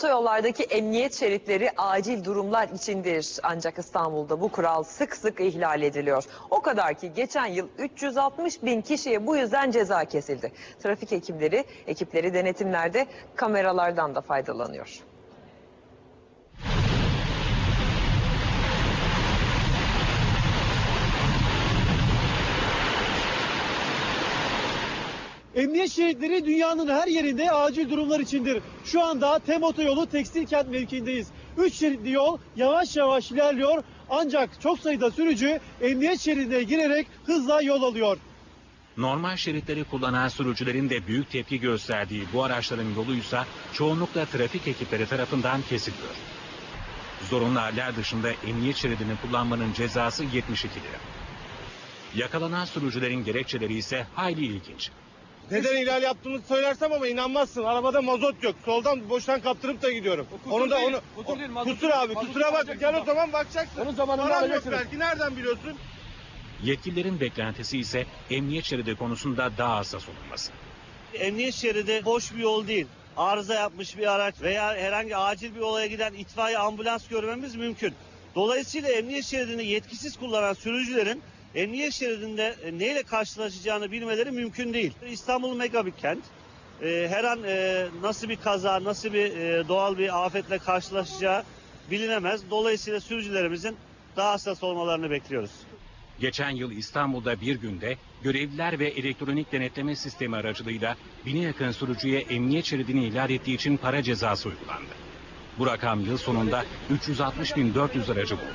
Otoyollardaki emniyet şeritleri acil durumlar içindir. Ancak İstanbul'da bu kural sık sık ihlal ediliyor. O kadar ki geçen yıl 360 bin kişiye bu yüzden ceza kesildi. Trafik ekipleri, ekipleri denetimlerde kameralardan da faydalanıyor. Emniyet şeritleri dünyanın her yerinde acil durumlar içindir. Şu anda Tem Otoyolu Tekstil Kent mevkiindeyiz. 3 şeritli yol yavaş yavaş ilerliyor ancak çok sayıda sürücü emniyet şeridine girerek hızla yol alıyor. Normal şeritleri kullanan sürücülerin de büyük tepki gösterdiği bu araçların yoluysa çoğunlukla trafik ekipleri tarafından kesiliyor. Zorunlu haller dışında emniyet şeridini kullanmanın cezası 72 lira. Yakalanan sürücülerin gerekçeleri ise hayli ilginç. Neden ihlal yaptığımızı söylersem ama inanmazsın. Arabada mazot yok. Soldan boştan kaptırıp da gidiyorum. onu da değil, onu kusur değil, mazot kusur abi. Mazot Kusura bak. Gel o zaman bakacaksın. Onun zamanında Param yok belki. Nereden biliyorsun? Yetkililerin beklentisi ise emniyet şeridi konusunda daha hassas olunması. Emniyet şeridi boş bir yol değil. Arıza yapmış bir araç veya herhangi acil bir olaya giden itfaiye ambulans görmemiz mümkün. Dolayısıyla emniyet şeridini yetkisiz kullanan sürücülerin emniyet şeridinde e, neyle karşılaşacağını bilmeleri mümkün değil. İstanbul mega bir kent. E, her an e, nasıl bir kaza, nasıl bir doğal bir afetle karşılaşacağı bilinemez. Dolayısıyla sürücülerimizin daha hassas olmalarını bekliyoruz. Geçen yıl İstanbul'da bir günde görevliler ve elektronik denetleme sistemi aracılığıyla bine yakın sürücüye emniyet şeridini ihlal ettiği için para cezası uygulandı. Bu rakam yıl sonunda 360.400 aracı buldu.